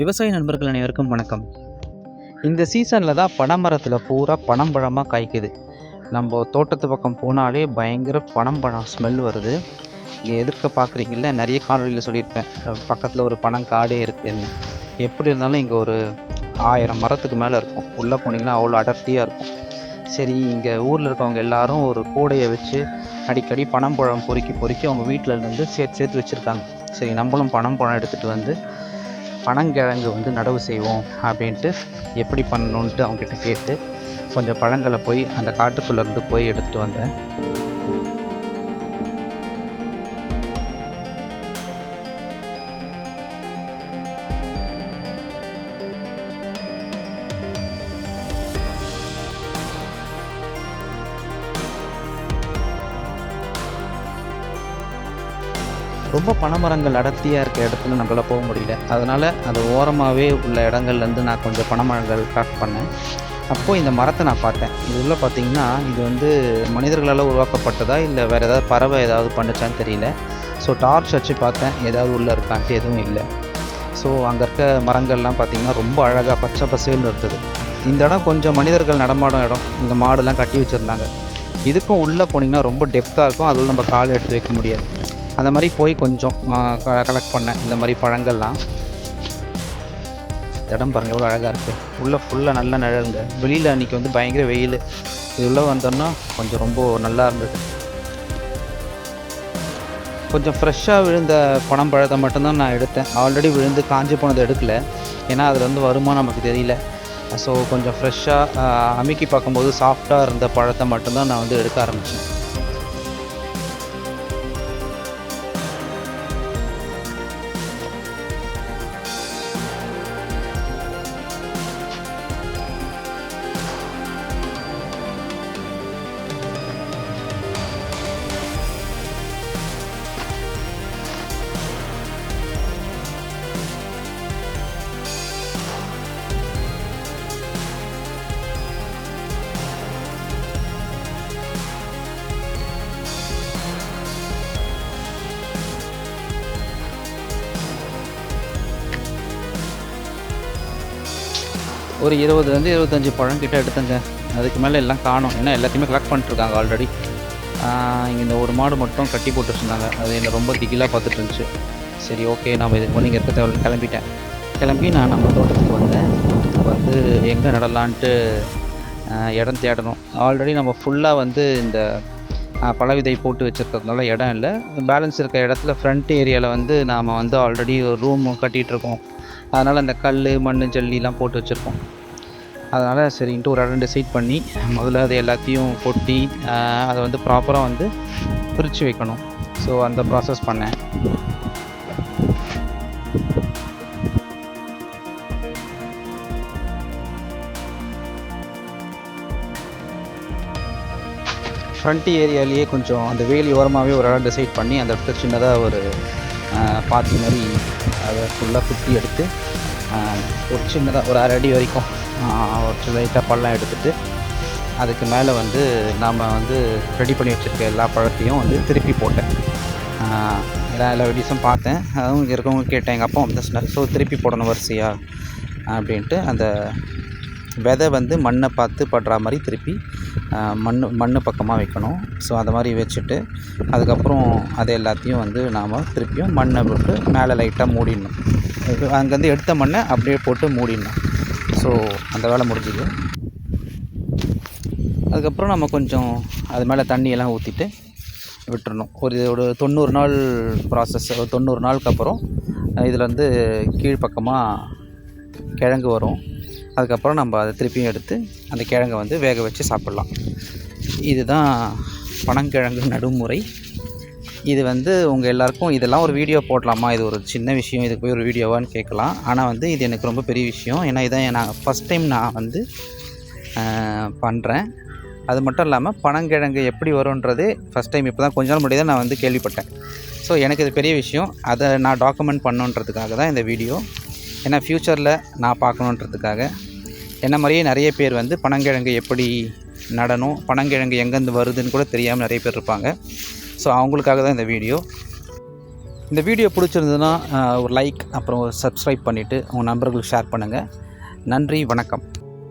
விவசாய நண்பர்கள் அனைவருக்கும் வணக்கம். இந்த சீசனில் தான் பனைமரத்தில் பூரா பனம்பழமாக காய்க்குது. நம்ம தோட்டத்து பக்கம் போனாலே பயங்கர பனம்பழம் ஸ்மெல் வருது. இங்கே எதிர்க்க பார்க்குறீங்கள நிறைய காணொலியில் சொல்லியிருப்பேன். பக்கத்தில் ஒரு பனங்காடே இருக்குன்னு. எப்படி இருந்தாலும் இங்கே ஒரு ஆயிரம் மரத்துக்கு மேலே இருக்கும். உள்ளே போனீங்கன்னா அவ்வளோ அடர்த்தியாக இருக்கும். சரி இங்கே ஊரில் இருக்கவங்க எல்லாரும் ஒரு கூடையை வச்சு அடிக்கடி பனம்பழம் பொறுக்கி பொறுக்கி அவங்க வீட்டில் இருந்து சேர்த்து சேர்த்து வச்சுருக்காங்க. சரி நம்மளும் பனம்பழம் எடுத்துகிட்டு வந்து பனங்கிழங்கு வந்து நடவு செய்வோம் அப்படின்ட்டு எப்படி பண்ணணுன்ட்டு அவங்ககிட்ட கேட்டு கொஞ்சம் பழங்களை போய் அந்த காட்டுக்குள்ளேருந்து போய் எடுத்துகிட்டு வந்தேன். ரொம்ப பனைமரங்கள் அடர்த்தியாக இருக்க இடத்துல நம்மளால் போக முடியல. அதனால் அது ஓரமாகவே உள்ள இடங்கள்லேருந்து நான் கொஞ்சம் பனைமரங்கள் கலெக்ட் பண்ணேன். அப்போது இந்த மரத்தை நான் பார்த்தேன். இது உள்ள பார்த்தீங்கன்னா இது வந்து மனிதர்களால் உருவாக்கப்பட்டதா இல்லை வேறு ஏதாவது பறவை ஏதாவது பண்ணுச்சான்னு தெரியல. ஸோ டார்ச் வச்சு பார்த்தேன். ஏதாவது உள்ளே இருக்கான்ட்டு எதுவும் இல்லை. ஸோ அங்கே இருக்க மரங்கள்லாம் பார்த்திங்கன்னா ரொம்ப அழகாக பச்சை பசேல்னு இருந்தது. இந்த இடம் கொஞ்சம் மனிதர்கள் நடமாடும் இடம். இந்த மாடுலாம் கட்டி வச்சுருந்தாங்க. இதுக்கும் உள்ளே போனீங்கன்னா ரொம்ப டெப்த்தாக இருக்கும். அதில் நம்ம கால் எடுத்து வைக்க முடியாது. அந்த மாதிரி போய் கொஞ்சம் கலெக்ட் பண்ணேன். இந்த மாதிரி பழங்கள்லாம். இடம் பாருங்க எவ்வளோ அழகாக இருக்குது உள்ளே ஃபுல்லாக நல்லா நிழலுங்க வெளியில் அன்றைக்கி வந்து பயங்கர வெயில். இது உள்ளே வந்தோன்னா கொஞ்சம் ரொம்ப நல்லா இருந்தது. கொஞ்சம் ஃப்ரெஷ்ஷாக விழுந்த பணம் பழத்தை மட்டும்தான் நான் எடுத்தேன். ஆல்ரெடி விழுந்து காஞ்சி போனது எடுக்கல. ஏன்னா அதில் வந்து வருமா நமக்கு தெரியல. ஸோ கொஞ்சம் ஃப்ரெஷ்ஷாக அமுக்கி பார்க்கும்போது சாஃப்டாக இருந்த பழத்தை மட்டும்தான் நான் வந்து எடுக்க ஆரம்பித்தேன் ஒரு இருபதுலேருந்து இருபத்தஞ்சி பழம் கிட்ட எடுத்தேங்க அதுக்கு மேலே எல்லாம் காணும். ஏன்னா எல்லாத்தையுமே கலெக்ட் பண்ணிட்டுருக்காங்க ஆல்ரெடி இங்கே இந்த ஒரு மாடு மட்டும் கட்டி போட்டுருந்தாங்க. அது என்னை ரொம்ப திகிலாக பார்த்துட்டு இருந்துச்சு. சரி ஓகே நம்ம இதுக்கு முன்னே இங்கே இருக்க தேவை கிளம்பிட்டேன். கிளம்பி நான் நம்ம தோட்டத்துக்கு வந்தேன். வந்து எங்கே நடலான்ட்டு இடம் தேடணும். ஆல்ரெடி நம்ம ஃபுல்லாக வந்து இந்த பழவிதை போட்டு வச்சுருக்கிறதுனால இடம் இல்லை. பேலன்ஸ் இருக்க இடத்துல ஃப்ரண்ட் ஏரியாவில் வந்து நாம் வந்து ஆல்ரெடி ஒரு ரூம் கட்டிகிட்டு இருக்கோம். அதனால் அந்த கல் மண் ஜல்லிலாம் போட்டு வச்சுருக்கோம் அதனால் சரின்ட்டு ஒரு இடம் டிசைட் பண்ணி முதல்ல அது எல்லாத்தையும் கொட்டி அதை வந்து ப்ராப்பராக வந்து பிரித்து வைக்கணும். ஸோ அந்த ப்ராசஸ் பண்ணேன். ஃப்ரண்ட் ஏரியாலேயே கொஞ்சம் அந்த வேலி ஓரமாகவே ஒரு இடம் டிசைட் பண்ணி அந்த இடத்துல சின்னதாக ஒரு பாத்தி மாதிரி அதை ஃபுல்லாக குத்தி எடுத்து ஒரு சின்னதாக ஒரு அரை அடி வரைக்கும் ஒரு லைட்டாக பள்ளம் எடுத்துட்டு அதுக்கு மேலே வந்து நாம் வந்து ரெடி பண்ணி வச்சுருக்க எல்லா பழத்தையும் வந்து திருப்பி போட்டேன். எல்லா எல்லா வீடியோஸும் பார்த்தேன். அதுவும் இங்கே இருக்கவங்க கேட்டேன் எங்கள் அப்பா வந்து சொன்னார் ஸோ திருப்பி போடணும் வரிசையாக அப்படின்ட்டு அந்த விதை வந்து மண்ணை பார்த்து படுற மாதிரி திருப்பி மண் மண் பக்கமாக வைக்கணும். ஸோ அந்த மாதிரி வச்சுட்டு அதுக்கப்புறம் அது எல்லாத்தையும் வந்து நாம் திருப்பியும் மண்ணை போட்டு மேலே லைட்டாக மூடிடணும். இது அங்கேருந்து எடுத்த மண்ணை அப்படியே போட்டு மூடிடணும். ஸோ அந்த வேலை முடிஞ்சுது. அதுக்கப்புறம் நம்ம கொஞ்சம் அது மேலே தண்ணியெல்லாம் ஊற்றிட்டு விட்டுறணும். ஒரு ஒரு தொண்ணூறு நாள் ப்ராசஸ் ஒரு தொண்ணூறு நாளுக்கு அப்புறம் இதில் வந்து கீழ்ப்பக்கமாக கிழங்கு வரும். அதுக்கப்புறம் நம்ம அதை திருப்பியும் எடுத்து அந்த கிழங்கை வந்து வேக வச்சு சாப்பிட்லாம். இதுதான் பனங்கிழங்கு நடுமுறை. இது வந்து உங்கள் எல்லாருக்கும் இதெல்லாம் ஒரு வீடியோ போடலாமா? இது ஒரு சின்ன விஷயம் இதுக்கு போய் ஒரு வீடியோவான்னு கேட்கலாம். ஆனால் வந்து இது எனக்கு ரொம்ப பெரிய விஷயம். ஏன்னா இதான் நான் ஃபஸ்ட் டைம் நான் வந்து பண்ணுறேன் அது மட்டும் இல்லாமல் பனங்கிழங்கு எப்படி வரும்ன்றது ஃபஸ்ட் டைம் இப்போ தான் கொஞ்ச நாள் முன்னாடி தான் நான் வந்து கேள்விப்பட்டேன். ஸோ எனக்கு இது பெரிய விஷயம். அதை நான் டாக்குமெண்ட் பண்ணுன்றதுக்காக தான் இந்த வீடியோ ஏன்னா ஃப்யூச்சரில் நான் பார்க்கணுன்றதுக்காக. என்ன மாதிரியே நிறைய பேர் வந்து பனங்கிழங்கு எப்படி நடணும் பனங்கிழங்கு எங்கேருந்து வருதுன்னு கூட தெரியாமல் நிறைய பேர் இருப்பாங்க. ஸோ அவங்களுக்காக தான் இந்த வீடியோ. இந்த வீடியோ பிடிச்சிருந்ததுன்னா ஒரு லைக் அப்புறம் ஒரு சப்ஸ்கிரைப் பண்ணிவிட்டு உங்கள் நண்பர்களுக்கு ஷேர் பண்ணுங்கள் நன்றி வணக்கம்.